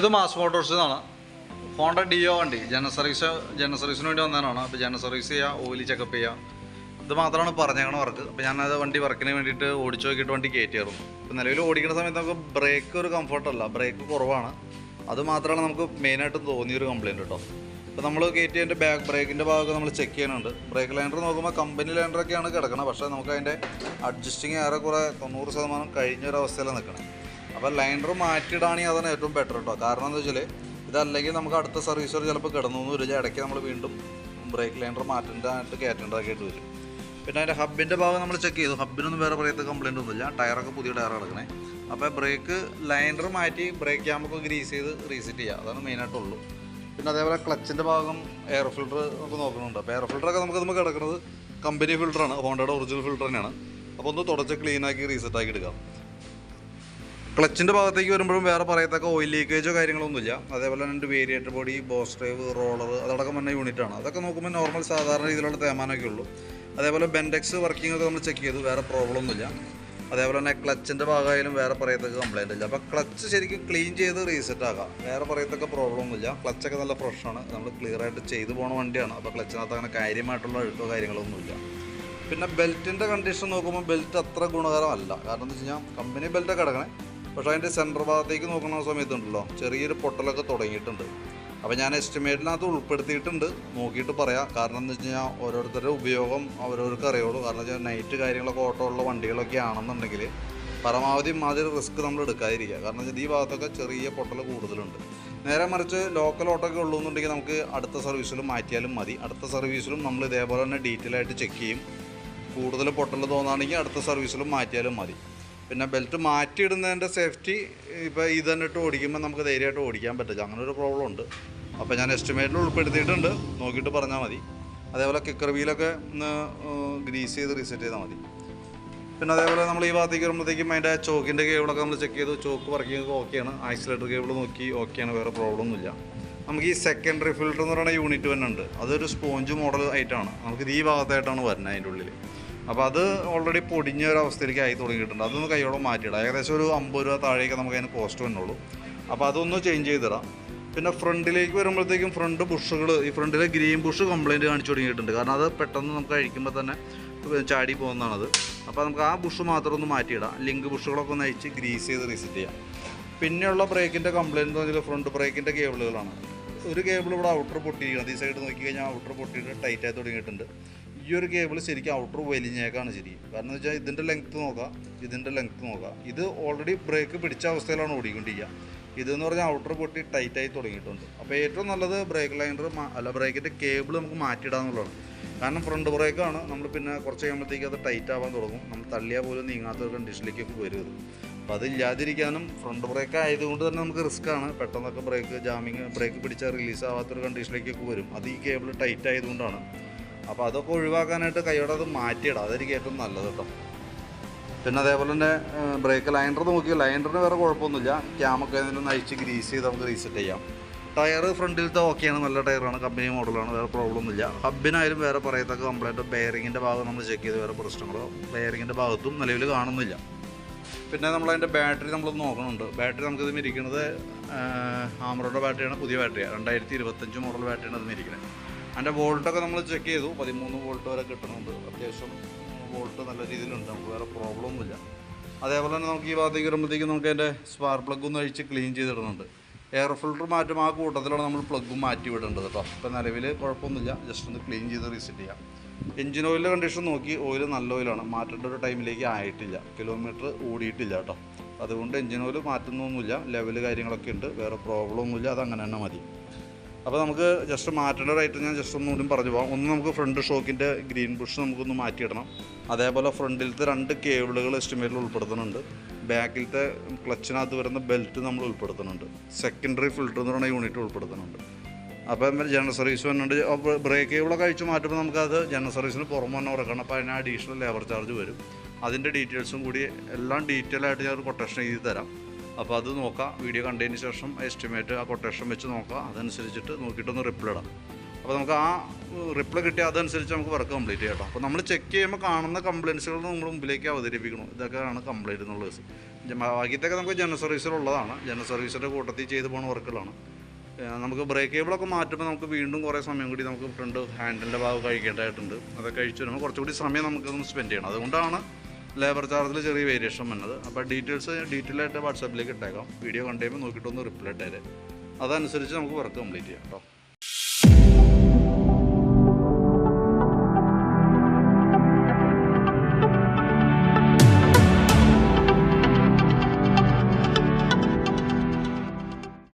ഇത് mass motors എന്നാണ് Honda Dio വണ്ടി ജനറൽ സർവീസ് ജനറൽ സർവീസിന് വേണ്ടി വന്നതാണ്. അപ്പോൾ ജനറൽ സർവീസ് ചെയ്യുക ഓയിൽ ചെക്കപ്പ് ചെയ്യുക ഇത് മാത്രമാണ് പറഞ്ഞേക്കണ വർക്ക്. അപ്പോൾ ഞാനത് വണ്ടി വർക്കിന് വേണ്ടിയിട്ട് ഓടിച്ചു നോക്കിയിട്ട് വണ്ടി കയറ്റിയായിരുന്നു. അപ്പോൾ നിലവിൽ ഓടിക്കുന്ന സമയത്ത് നമുക്ക് ബ്രേക്ക് ഒരു കംഫർട്ടല്ല ബ്രേക്ക് കുറവാണ്. അത് മാത്രമാണ് നമുക്ക് മെയിനായിട്ട് തോന്നിയൊരു കംപ്ലയിന്റ് കേട്ടോ. അപ്പോൾ നമ്മൾ കയറ്റിയതിന്റെ ബാക്ക് ബ്രേക്കിന്റെ ഭാഗമൊക്കെ നമ്മൾ ചെക്ക് ചെയ്യാനുണ്ട്. ബ്രേക്ക് ലൈൻഡർ നോക്കുമ്പോൾ കമ്പനി ലൈൻഡറൊക്കെയാണ് കിടക്കുന്നത് പക്ഷേ നമുക്ക് അതിന്റെ അഡ്ജസ്റ്റിങ് ഏറെക്കുറെ തൊണ്ണൂറ് ശതമാനം കഴിഞ്ഞ ഒരു അവസ്ഥയിലാണ് നിൽക്കണം അപ്പോൾ ലൈനർ മാറ്റിയിടാണെങ്കിൽ അതാണ് ഏറ്റവും ബെറ്റർ കേട്ടോ കാരണം എന്താ വെച്ചാൽ ഇതല്ലെങ്കിൽ നമുക്ക് അടുത്ത സർവീസർ ചിലപ്പോൾ കിടന്നു എന്ന് വരില്ല. ഇടയ്ക്ക് നമ്മൾ വീണ്ടും ബ്രേക്ക് ലൈനർ മാറ്റേണ്ടതായിട്ട് കയറ്റേണ്ടതായിട്ട് വരും. പിന്നെ അതിന്റെ ഹബിന്റെ ഭാഗം നമ്മൾ ചെക്ക് ചെയ്തു. ഹബിനൊന്നും വേറെ പറയത്തെ കംപ്ലയിന്റ് ഒന്നുമില്ല. ടയറൊക്കെ പുതിയ ടയർ കിടക്കണേ. അപ്പോൾ ബ്രേക്ക് ലൈനർ മാറ്റി ബ്രേക്ക് ക്യാമ്പൊക്കെ ഗ്രീസ് ചെയ്ത് റീസെറ്റ് ചെയ്യുക അതാണ് മെയിനായിട്ടുള്ളൂ പിന്നെ അതേപോലെ ക്ലച്ചിന്റെ ഭാഗം എയർ ഫിൽട്ടർ നമുക്ക് നോക്കുന്നുണ്ട്. അപ്പോൾ എയർ ഫിൽറ്ററൊക്കെ നമുക്ക് നമുക്ക് കിടക്കുന്നത് കമ്പനി ഫിൽട്ടറാണ് ഹോണ്ടയുടെ ഒറിജിനൽ ഫിൽട്ടർ തന്നെയാണ്. അപ്പോൾ ഒന്ന് തുടച്ച് ക്ലീനാക്കി റീസെറ്റ് ആക്കി എടുക്കാം. ക്ലച്ചിന്റെ ഭാഗത്തേക്ക് വരുമ്പോഴും വേറെ പറയത്തക്ക ഓയിൽ ലീക്കേജോ കാര്യങ്ങളൊന്നുമില്ല. അതേപോലെ തന്നെ variator body boss drive roller അതടക്കം വന്ന യൂണിറ്റാണ് അതൊക്കെ നോക്കുമ്പോൾ നോർമൽ സാധാരണ രീതിയിലുള്ള തേമാനമൊക്കെ ഉള്ളൂ. അതേപോലെ ബെൻഡെക്സ് വർക്കിംഗ് ഒക്കെ നമ്മൾ ചെക്ക് ചെയ്തു. വേറെ പ്രോബ്ലം ഒന്നുമില്ല. അതേപോലെ തന്നെ ക്ലച്ചിന്റെ ഭാഗമായാലും വേറെ പറയത്തക്ക കംപ്ലൈന്റ് ഇല്ല. അപ്പോൾ ക്ലച്ച് ശരിക്കും ക്ലീൻ ചെയ്ത് റീസെറ്റ് ആക്കാം. വേറെ പറയത്തക്ക പ്രോബ്ലം ഒന്നുമില്ല. ക്ലച്ചൊക്കെ നല്ല ഫ്രഷാണ് നമ്മൾ ക്ലിയർ ആയിട്ട് ചെയ്തു പോണ വണ്ടിയാണ്. അപ്പോൾ ക്ലച്ചിനകത്ത് അങ്ങനെ കാര്യമായിട്ടുള്ള അഴുക്കോ കാര്യങ്ങളൊന്നുമില്ല പിന്നെ ബെൽറ്റിന്റെ കണ്ടീഷൻ നോക്കുമ്പോൾ ബെൽറ്റ് അത്ര ഗുണകരമല്ല. കാരണം എന്താ വെച്ച് കഴിഞ്ഞാൽ കമ്പനി ബെൽറ്റൊക്കെ കിടക്കണേ പക്ഷേ അതിന്റെ സെന്റർ ഭാഗത്തേക്ക് നോക്കുന്ന സമയത്തുണ്ടല്ലോ ചെറിയൊരു പൊട്ടലൊക്കെ തുടങ്ങിയിട്ടുണ്ട്. അപ്പോൾ ഞാൻ എസ്റ്റിമേറ്റിനകത്ത് ഉൾപ്പെടുത്തിയിട്ടുണ്ട്. നോക്കിയിട്ട് പറയാം. കാരണം എന്ന് വെച്ച് കഴിഞ്ഞാൽ ഓരോരുത്തരുടെ ഉപയോഗം അവരവർക്ക് അറിയുള്ളൂ. കാരണം വെച്ചാൽ നൈറ്റ് കാര്യങ്ങളൊക്കെ ഓട്ടോ ഉള്ള വണ്ടികളൊക്കെ ആണെന്നുണ്ടെങ്കിൽ പരമാവധി മാതിരി റിസ്ക് നമ്മൾ എടുക്കാതിരിക്കുക. കാരണം വെച്ചാൽ ഈ ഭാഗത്തൊക്കെ ചെറിയ പൊട്ടൽ കൂടുതലുണ്ട്. നേരെ മറിച്ച് ലോക്കൽ ഓട്ടോ ഒക്കെ ഉള്ളൂ എന്നുണ്ടെങ്കിൽ നമുക്ക് അടുത്ത സർവീസിലും മാറ്റിയാലും മതി. അടുത്ത സർവീസിലും നമ്മൾ ഇതേപോലെ തന്നെ ഡീറ്റെയിൽ ആയിട്ട് ചെക്ക് ചെയ്യും. കൂടുതൽ പൊട്ടൽ തോന്നുകയാണെങ്കിൽ അടുത്ത സർവീസിലും മാറ്റിയാലും മതി. പിന്നെ ബെൽറ്റ് മാറ്റിയിടുന്നതിന്റെ സേഫ്റ്റി ഇപ്പോൾ ഇത് തന്നെ ഇട്ട് ഓടിക്കുമ്പോൾ നമുക്ക് ധൈര്യമായിട്ട് ഓടിക്കാൻ പറ്റില്ല അങ്ങനെ ഒരു പ്രോബ്ലം ഉണ്ട് അപ്പോൾ ഞാൻ എസ്റ്റിമേറ്റിൽ ഉൾപ്പെടുത്തിയിട്ടുണ്ട്. നോക്കിയിട്ട് പറഞ്ഞാൽ മതി. അതേപോലെ കിക്കർ വീലൊക്കെ ഒന്ന് ഗ്രീസ് ചെയ്ത് റീസെറ്റ് ചെയ്താൽ മതി. പിന്നെ അതേപോലെ നമ്മൾ ഈ ഭാഗത്തേക്ക് വരുമ്പോഴത്തേക്കും അതിന്റെ ചോക്കിന്റെ കേബിളൊക്കെ നമ്മൾ ചെക്ക് ചെയ്തു ചോക്ക് വർക്കിംഗ് ഓക്കെയാണ് ഐസൊലേറ്റർ കേബിൾ നോക്കി ഓക്കെയാണ് വേറെ പ്രോബ്ലം ഒന്നുമില്ല. നമുക്ക് ഈ സെക്കൻഡറി ഫിൽറ്റർ എന്ന് പറയുന്ന യൂണിറ്റ് തന്നെ ഉണ്ട്. അതൊരു സ്പോഞ്ച് മോഡൽ ആയിട്ടാണ്. നമുക്ക് ഈ ഭാഗത്തായിട്ടാണ് വരുന്നത് അതിന്റെ ഉള്ളിൽ അപ്പോൾ അത് ഓൾറെഡി പൊടിഞ്ഞ ഒരു അവസ്ഥയിലേക്ക് ആയി തുടങ്ങിയിട്ടുണ്ട്. അതൊന്ന് കൈയോടെ മാറ്റിയിടാം. ഏകദേശം ഒരു അമ്പത് രൂപ താഴേക്ക് നമുക്ക് അതിന് കോസ്റ്റ് വന്നുള്ളൂ. അപ്പോൾ അതൊന്ന് ചേഞ്ച് ചെയ്തിടാം. പിന്നെ ഫ്രണ്ടിലേക്ക് വരുമ്പോഴത്തേക്കും ഫ്രണ്ട് ബുഷുകൾ ഈ ഫ്രണ്ടിലെ ഗ്രീൻ ബുഷ് കംപ്ലയിന്റ് കാണിച്ചു തുടങ്ങിയിട്ടുണ്ട്. കാരണം അത് പെട്ടെന്ന് നമുക്ക് അഴിക്കുമ്പോൾ തന്നെ ചാടി പോകുന്നതാണത്. അപ്പോൾ നമുക്ക് ആ ബുഷ് മാത്രം ഒന്ന് മാറ്റിയിടാം. ലിങ്ക് ബുഷുകളൊക്കെ ഒന്ന് അയച്ച് ഗ്രീസ് ചെയ്ത് റീസെറ്റ് ചെയ്യാം. പിന്നെയുള്ള ബ്രേക്കിന്റെ കംപ്ലയിന്റ് എന്ന് പറഞ്ഞാൽ ഫ്രണ്ട് ബ്രേക്കിന്റെ കേബിളുകളാണ് ഒരു കേബിൾ ഇവിടെ ഔട്ടർ പൊട്ടിയിരിക്കുന്നത് ഈ സൈഡ് നോക്കി കഴിഞ്ഞാൽ ഔട്ടർ പൊട്ടിയിട്ട് ടൈറ്റായി തുടങ്ങിയിട്ടുണ്ട്. ഈ ഒരു കേബിൾ ശരിക്കും ഔട്ടർ വലിഞ്ഞേക്കാണ് ശരി. കാരണം എന്ന് വെച്ചാൽ ഇതിന്റെ ലെങ്ത്ത് നോക്കാം ഇതിന്റെ ലെങ്ത്ത് നോക്കാം. ഇത് ഓൾറെഡി ബ്രേക്ക് പിടിച്ച അവസ്ഥയിലാണ് ഓടിക്കൊണ്ടിരിക്കുക ഇതെന്ന് പറഞ്ഞാൽ ഔട്ടർ പൊട്ടി ടൈറ്റായി തുടങ്ങിയിട്ടുണ്ട്. അപ്പോൾ ഏറ്റവും നല്ലത് ബ്രേക്ക് ലൈനർ അല്ല ബ്രേക്കിന്റെ കേബിൾ നമുക്ക് മാറ്റിയിടാന്നുള്ളതാണ് കാരണം ഫ്രണ്ട് ബ്രേക്കാണ് നമ്മൾ പിന്നെ കുറച്ച് കഴിയുമ്പോഴത്തേക്ക് അത് ടൈറ്റ് ആവാൻ തുടങ്ങും. നമ്മൾ തള്ളിയാൽ പോലും നീങ്ങാത്ത ഒരു കണ്ടീഷനിലേക്കൊക്കെ വരുന്നത് അപ്പോൾ അതില്ലാതിരിക്കാനും ഫ്രണ്ട് ബ്രേക്ക് ആയതുകൊണ്ട് തന്നെ നമുക്ക് റിസ്ക് ആണ്. പെട്ടെന്നൊക്കെ ബ്രേക്ക് ജാമിങ് ബ്രേക്ക് പിടിച്ചാൽ റിലീസ് ആവാത്തൊരു കണ്ടീഷനിലേക്കൊക്കെ വരും. അത് ഈ കേബിൾ ടൈറ്റ് ആയതുകൊണ്ടാണ്. അപ്പോൾ അതൊക്കെ ഒഴിവാക്കാനായിട്ട് കൈയോടെ അത് മാറ്റിയിടാം. അതായിരിക്കും ഏറ്റവും നല്ലത് കേട്ടോ. പിന്നെ അതേപോലെ തന്നെ ബ്രേക്ക് ലൈൻഡർ നോക്കി ലൈൻഡറിന് വേറെ കുഴപ്പമൊന്നുമില്ല. ക്യാമൊക്കെ അതിനൊന്ന് അഴിച്ച് ഗ്രീസ് ചെയ്ത് നമുക്ക് റീസെറ്റ് ചെയ്യാം. ടയർ ഫ്രണ്ടിലത്തെ ഓക്കെയാണ് നല്ല ടയറാണ് കമ്പനി മോഡലാണ് വേറെ പ്രോബ്ലം ഒന്നുമില്ല. ഹബിനായാലും വേറെ പറയത്തക്ക കംപ്ലൈന്റ് ബെയറിങ്ങിന്റെ ഭാഗം നമ്മൾ ചെക്ക് ചെയ്ത് വേറെ പ്രശ്നങ്ങളോ ബെയറിങ്ങിന്റെ ഭാഗത്തും നിലവിൽ കാണുന്നില്ല. പിന്നെ നമ്മളതിന്റെ ബാറ്ററി നമ്മൾ നോക്കണുണ്ട്. ബാറ്ററി നമുക്കിത് ഇരിക്കുന്നത് ആമറോയുടെ ബാറ്ററിയാണ് പുതിയ ബാറ്ററിയാണ് രണ്ടായിരത്തി ഇരുപത്തഞ്ച് മോഡൽ ബാറ്ററിയാണ് അതിന് ഇരിക്കുന്നത്. അതിന്റെ വോൾട്ടൊക്കെ നമ്മൾ ചെക്ക് ചെയ്തു. പതിമൂന്ന് വോൾട്ട് വരെ കിട്ടുന്നുണ്ട് അത്യാവശ്യം വോൾട്ട് നല്ല രീതിയിലുണ്ട്. നമുക്ക് വേറെ പ്രോബ്ലം ഒന്നുമില്ല. അതേപോലെ തന്നെ നമുക്ക് ഈ ഭാഗത്തേക്ക് വരുമ്പോഴത്തേക്കും നമുക്ക് അതിന്റെ സ്പാർ പ്ലഗ് ഒന്ന് അഴിച്ച് ക്ലീൻ ചെയ്തിടുന്നുണ്ട്. എയർ ഫിൽട്ടർ മാറ്റും. ആ കൂട്ടത്തിലാണ് നമ്മൾ പ്ലഗ് മാറ്റി വിടേണ്ടത് കേട്ടോ. ഇപ്പം നിലവിൽ കുഴപ്പമൊന്നുമില്ല. ജസ്റ്റ് ഒന്ന് ക്ലീൻ ചെയ്ത് റീസെറ്റ് ചെയ്യാം. എഞ്ചിൻ ഓയിലിന്റെ കണ്ടീഷൻ നോക്കി. ഓയിൽ നല്ല ഓയിലാണ് മാറ്റേണ്ട ഒരു ടൈമിലേക്ക് ആയിട്ടില്ല. കിലോമീറ്റർ ഓടിയിട്ടില്ല കേട്ടോ. അതുകൊണ്ട് എഞ്ചിൻ ഓയിൽ മാറ്റുന്നൊന്നുമില്ല. ലെവൽ കാര്യങ്ങളൊക്കെ ഉണ്ട്. വേറെ പ്രോബ്ലം ഒന്നുമില്ല. അത് അങ്ങനെ തന്നെ മതി. അപ്പോൾ നമുക്ക് ജസ്റ്റ് മാറ്റേണ്ട ഐറ്റം ഞാൻ ജസ്റ്റ് ഒന്നുകൂടി പറഞ്ഞു പോകാം ഒന്ന് നമുക്ക് ഫ്രണ്ട് ഷോക്കിന്റെ ഗ്രീൻ ബുഷ് നമുക്കൊന്ന് മാറ്റിയിടണം. അതേപോലെ ഫ്രണ്ടിലത്തെ രണ്ട് കേബിളുകൾ എസ്റ്റിമേറ്റിൽ ഉൾപ്പെടുത്തുന്നുണ്ട്. ബാക്കിലത്തെ ക്ലച്ചിനകത്ത് വരുന്ന ബെൽറ്റ് നമ്മൾ ഉൾപ്പെടുത്തുന്നുണ്ട്. സെക്കൻഡറി ഫിൽറ്റർ എന്ന് പറയുന്ന യൂണിറ്റ് ഉൾപ്പെടുത്തുന്നുണ്ട്. അപ്പം ജനറൽ സർവീസ് വന്നിട്ട് ബ്രേക്ക് കേബിളൊക്കെ അഴിച്ച് മാറ്റുമ്പോൾ നമുക്കത് ജനറൽ സർവീസിന് പുറമെ തന്നെ കൊടുക്കണം അപ്പോൾ അതിന് അഡീഷണൽ ലേബർ ചാർജ് വരും. അതിന്റെ ഡീറ്റെയിൽസും കൂടി എല്ലാം ഡീറ്റെയിൽ ആയിട്ട് ഞാൻ ഒരു കൊട്ടേഷൻ എഴുതി തരാം. അപ്പോൾ അത് നോക്കാം. വീഡിയോ കണ്ടതിന് ശേഷം എസ്റ്റിമേറ്റ് ആ കൊട്ടേഷൻ വെച്ച് നോക്കാം. അതനുസരിച്ചിട്ട് നോക്കിയിട്ടൊന്ന് റിപ്ലൈ ഇടാം. അപ്പോൾ നമുക്ക് ആ റിപ്ലൈ കിട്ടിയ അതനുസരിച്ച് നമുക്ക് വർക്ക് കംപ്ലീറ്റ് ചെയ്യാം കേട്ടോ. അപ്പോൾ നമ്മൾ ചെക്ക് ചെയ്യുമ്പോൾ കാണുന്ന കംപ്ലയിൻസുകൾ നമ്മൾ മുമ്പിലേക്ക് അവതരിപ്പിക്കണം. ഇതൊക്കെയാണ് കംപ്ലയിന്റ് എന്നുള്ളത്. ബാക്കിയത്തൊക്കെ നമുക്ക് ജനറൽ സർവീസിലുള്ളതാണ് ജനറൽ സർവീസിന്റെ കൂട്ടത്തിൽ ചെയ്തു പോകുന്ന വർക്കുകളാണ് നമുക്ക് ബ്രേക്ക് കേബിളൊക്കെ മാറ്റുമ്പോൾ നമുക്ക് വീണ്ടും കുറേ സമയം കൂടി നമുക്ക് ഫ്രണ്ട് ഹാൻഡിലിന്റെ ഭാഗം കഴിക്കേണ്ടതായിട്ടുണ്ട് അതൊക്കെ കഴിച്ചു വരുമ്പോൾ കുറച്ചുകൂടി സമയം നമുക്കൊന്ന് സ്പെൻഡ് ചെയ്യണം. അതുകൊണ്ടാണ് ലേബർ ചാർജിൽ ചെറിയ വേരിയേഷൻ വന്നത്. അപ്പോൾ ഡീറ്റെയിൽസ് ഡീറ്റെയിൽ ആയിട്ട് വാട്സാപ്പിലേക്ക് ഇട്ടേക്കാം. വീഡിയോ കണ്ടു കഴിയുമ്പോൾ നോക്കിയിട്ടൊന്ന് റിപ്ലൈ ഇട്ടേരെ. അതനുസരിച്ച് നമുക്ക് വർക്ക് കംപ്ലീറ്റ് ചെയ്യാം കേട്ടോ